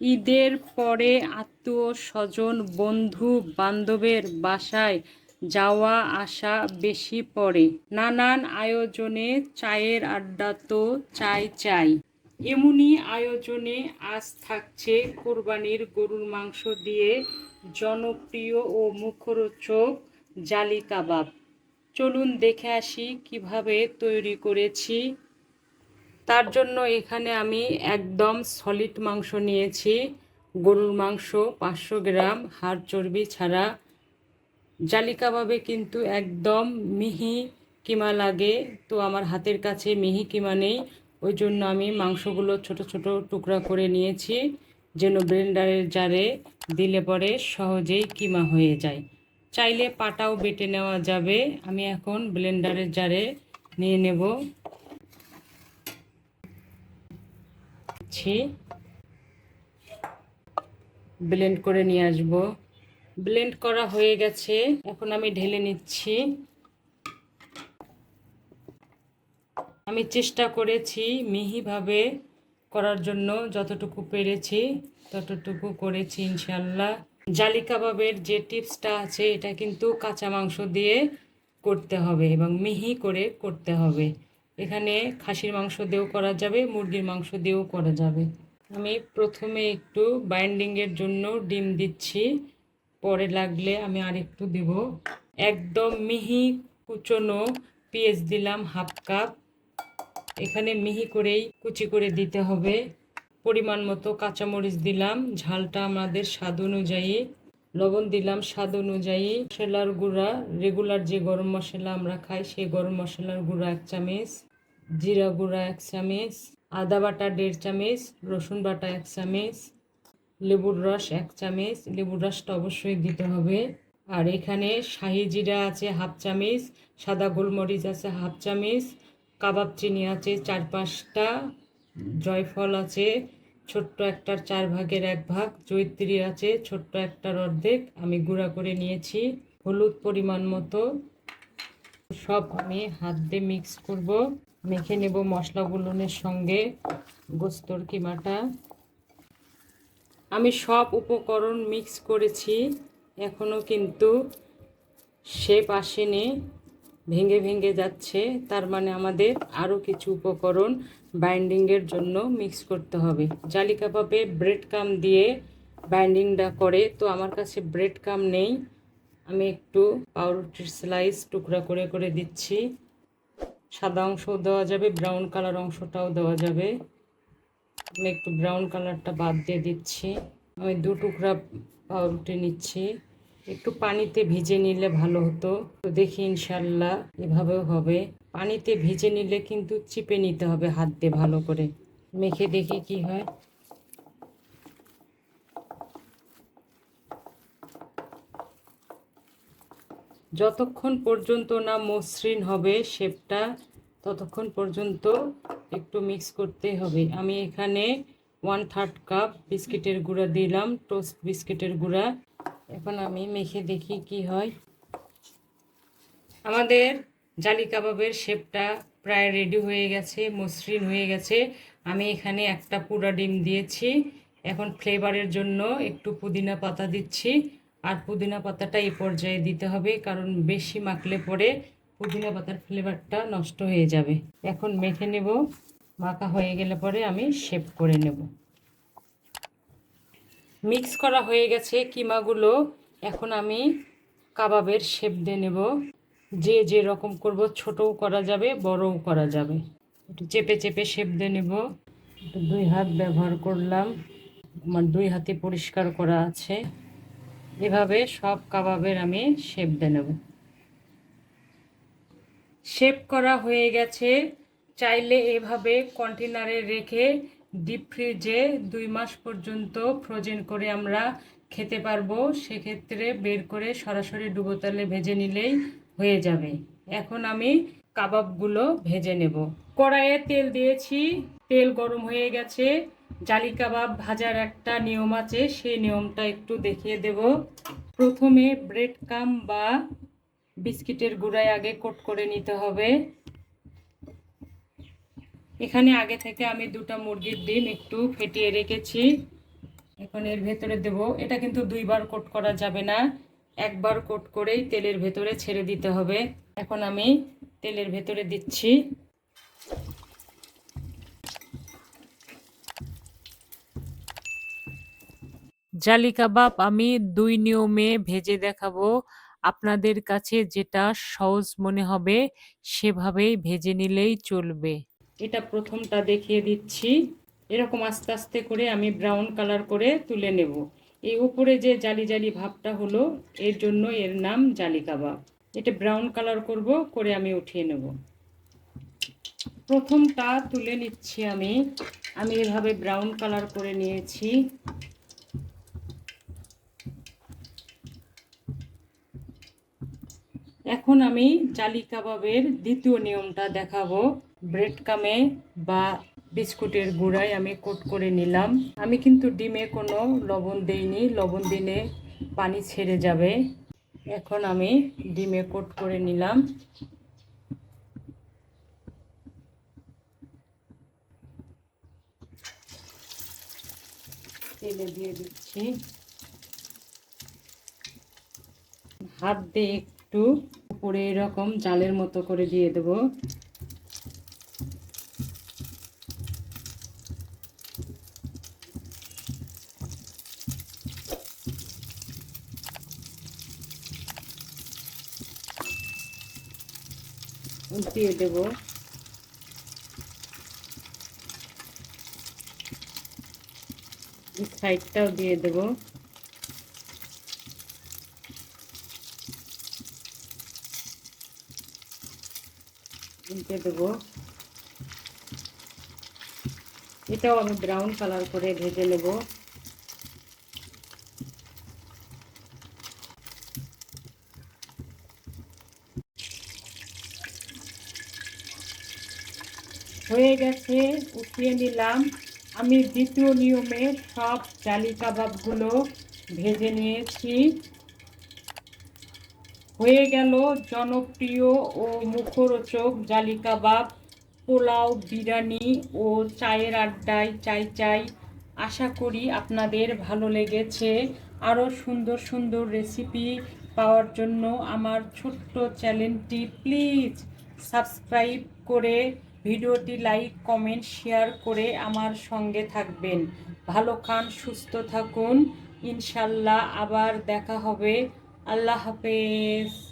ঈদের পরে আত্মীয় স্বজন বন্ধু বান্ধবের বাসায় যাওয়া আসা বেশি পড়ে। নানান আয়োজনে চায়ের আড্ডা তো চাই চাই। এমনই আয়োজনে আজ থাকছে কোরবানির গরুর মাংস দিয়ে জনপ্রিয় ও মুখরোচক জালি কাবাব। চলুন দেখে আসি কীভাবে তৈরি করেছি তার জন্য এখানে আমি একদম সলিড মাংস নিয়েছি। গরুর মাংস পাঁচশো গ্রাম, হাড় চর্বি ছাড়া। জালি কাবাবে কিন্তু একদম মিহি কিমা লাগে, তো আমার হাতের কাছে মিহি কিমা নেই। ওই জন্য আমি মাংসগুলো ছোট ছোট টুকরা করে নিয়েছি, যেন ব্লেন্ডারের জারে দিলে পরে সহজেই কিমা হয়ে যায়। চাইলে পাটাও বেটে নেওয়া যাবে। আমি এখন ব্লেন্ডারের জারে নিয়ে নেব। ছি ব্লেন্ড করে নিয়ে আসব। ব্লেন্ড করা হয়ে গেছে। এখন আমি ঢেলে নিচ্ছি। আমি চেষ্টা করেছি মিহিভাবে করার জন্য, যতটুকু পেরেছি, ততটুকু করেছি ইনশাল্লাহ জালি কাবাবের যে টিপসটা আছে, এটা কিন্তু কাঁচা মাংস দিয়ে করতে হবে এবং মিহি করে করতে হবে। এখানে খাসির মাংস দিয়েও করা যাবে, মুরগির মাংস দিয়েও করা যাবে। আমি প্রথমে একটু বাইন্ডিংয়ের জন্য ডিম দিচ্ছি, পরে লাগলে আমি আর একটু দিব। একদম মিহি কুচনো পেঁয়াজ দিলাম হাফ কাপ। এখানে মিহি করেই কুচি করে দিতে হবে। পরিমাণ মতো কাঁচামরিচ দিলাম, ঝালটা আমাদের স্বাদ অনুযায়ী। লবণ দিলাম স্বাদ অনুযায়ী। মশলার গুঁড়া রেগুলার যে গরম মশলা আমরা খাই, সেই গরম মশলার গুঁড়া এক চামচ, জিরা গুঁড়া এক চামচ, আদা বাটা দেড় চামচ, রসুন বাটা এক চামচ, লেবুর রস এক চামচ। লেবুর রসটা অবশ্যই দিতে হবে। আর এখানে শাহি জিরা আছে হাফ চামচ, সাদা গোলমরিচ আছে হাফ চামচ, কাবাব চিনি আছে চার পাঁচটা, জয়ফল আছে ছোট্ট একটার চার ভাগের এক ভাগ জৈত্রী আছে, ছোট্ট একটার অর্ধেক, আমি গুঁড়া করে নিয়েছি, হলুদ পরিমাণ মতো। সব আমি হাত দিয়ে মিক্স করব। মেখে নেব মশলাগুলোনের সঙ্গে গোস্তর কিমাটা। আমি সব উপকরণ মিক্স করেছি এখনও কিন্তু শেপ আসেনি। ভেঙে ভেঙে যাচ্ছে, তার মানে আমাদের আরও কিছু উপকরণ বাইন্ডিংয়ের জন্য মিক্স করতে হবে। জালি কাবাবে ব্রেড কাম দিয়ে বাইন্ডিংটা করে, তো আমার কাছে ব্রেড কাম নেই। আমি একটু পাউরুটির স্লাইস টুকরা করে করে দিচ্ছি। সাদা অংশও দেওয়া যাবে ব্রাউন কালার অংশটাও দেওয়া যাবে। আমি একটু ব্রাউন কালারটা বাদ দিয়ে দিচ্ছি। আমি দু টুকরা পাউরুটি নিচ্ছি। একটু পানিতে ভিজে নিলে ভালো হতো। তো দেখি ইনশাল্লাহ এভাবেও হবে। পানিতে ভিজে নিলে কিন্তু চিপে নিতে হবে হাত দিয়ে ভালো করে। মেখে দেখি কি হয়। যতক্ষণ পর্যন্ত না মসৃণ হবে শেপটা, ততক্ষণ পর্যন্ত একটু মিক্স করতে হবে। আমি এখানে ওয়ান থার্ড কাপ বিস্কিটের গুঁড়া দিলাম টোস্ট বিস্কিটের গুঁড়া। এখন আমি মেখে দেখি কি হয়। আমাদের জালি কাবাবের শেপটা প্রায় রেডি হয়ে গেছে, মসৃণ হয়ে গেছে। আমি এখানে একটা পুরা ডিম দিয়েছি। এখন ফ্লেভারের জন্য একটু পুদিনা পাতা দিচ্ছি। আর পুদিনা পাতাটা এই পর্যায়ে দিতে হবে, কারণ বেশি মাখলে পরে পুদিনা পাতার ফ্লেভারটা নষ্ট হয়ে যাবে। এখন মেখে নেব, মাখা হয়ে গেলে পরে আমি শেপ করে নেব। মিক্স করা হয়ে গেছে কিমাগুলো। এখন আমি কাবাবের শেপ দিয়ে নেব। যে যে রকম করব, ছোটও করা যাবে, বড়ও করা যাবে। একটু চেপে চেপে শেপ দিয়ে নেব। একটু দুই হাত ব্যবহার করলাম। আমার দুই হাতে পরিষ্কার করা আছে। এভাবে সব কাবাবের আমি শেপ দিয়ে নেব। শেপ করা হয়ে গেছে। চাইলে এভাবে কন্টেনারে রেখে ডিপ ফ্রিজে দুই মাস পর্যন্ত ফ্রোজেন করে আমরা খেতে পারব, সেক্ষেত্রে বের করে সরাসরি ডুবো তেলে ভেজে নিলেই হয়ে যাবে। এখন আমি কাবাবগুলো ভেজে নেব। কড়াইয়ে তেল দিয়েছি, তেল গরম হয়ে গেছে। জালি কাবাব ভাজার একটা নিয়ম আছে, সেই নিয়মটা একটু দেখিয়ে দেব। প্রথমে ব্রেড কাম বা বিস্কিটের গুঁড়ায় আগে কোট করে নিতে হবে। এখানে আগে থেকে আমি দুটা মুরগির ডিম একটু ফেটিয়ে রেখেছি। এখন এর ভেতরে দেব। এটা কিন্তু দুইবার কোট করা যাবে না। একবার কোট করেই তেলের ভেতরে ছেড়ে দিতে হবে। এখন আমি তেলের ভেতরে দিচ্ছি। জালি কাবাব আমি দুই নিয়মে ভেজে দেখাবো। আপনাদের কাছে যেটা সহজ মনে হবে, সেভাবেই ভেজে নিলেই চলবে। এটা প্রথমটা দেখিয়ে দিচ্ছি। এরকম আস্তে আস্তে করে আমি ব্রাউন কালার করে তুলে নেব। এই উপরে যে জালি জালি ভাবটা হলো, এর জন্য এর নাম জালি কাবাব। এটা ব্রাউন কালার করব, করে আমি উঠিয়ে নেব। প্রথমটা তুলে নিচ্ছি আমি। আমি এভাবে ব্রাউন কালার করে নিয়েছি। এখন আমি জালি কাবাবের দ্বিতীয় নিয়মটা দেখাবো। ব্রেড কামে বা বিস্কুটের গুঁড়ায় আমি কোট করে নিলাম। আমি কিন্তু ডিমে কোনো লবণ দেইনি। লবণ দিলে পানি ছেড়ে যাবে। এখন আমি ডিমে কোট করে নিলাম। তেলে দিয়ে দিচ্ছি। হাত দিয়ে একটু উপরে এরকম জালের মতো করে দিয়ে দেব। দিয়ে দেব। সাইডটাও দিয়ে দেবো। উল্টে দেবো। এটাও আমি ব্রাউন কালার করে ভেজে নেব। হয়ে গেছে, উঠিয়ে নিলাম। আমি দ্বিতীয় নিয়মে সব জালি কাবাবগুলো ভেজে নিয়েছি। হয়ে গেল জনপ্রিয় ও মুখরোচক জালি কাবাব পোলাও, বিরিয়ানি ও চায়ের আড্ডায় চাই চাই। আশা করি আপনাদের ভালো লেগেছে। আরও সুন্দর সুন্দর রেসিপি পাওয়ার জন্য আমার ছোট্ট চ্যানেলটি প্লিজ সাবস্ক্রাইব করে ভিডিওটি লাইক, কমেন্ট, শেয়ার করে আমার সঙ্গে থাকবেন। ভালো খান, সুস্থ থাকুন। ইনশাল্লাহ আবার দেখা হবে। আল্লাহ হাফেজ।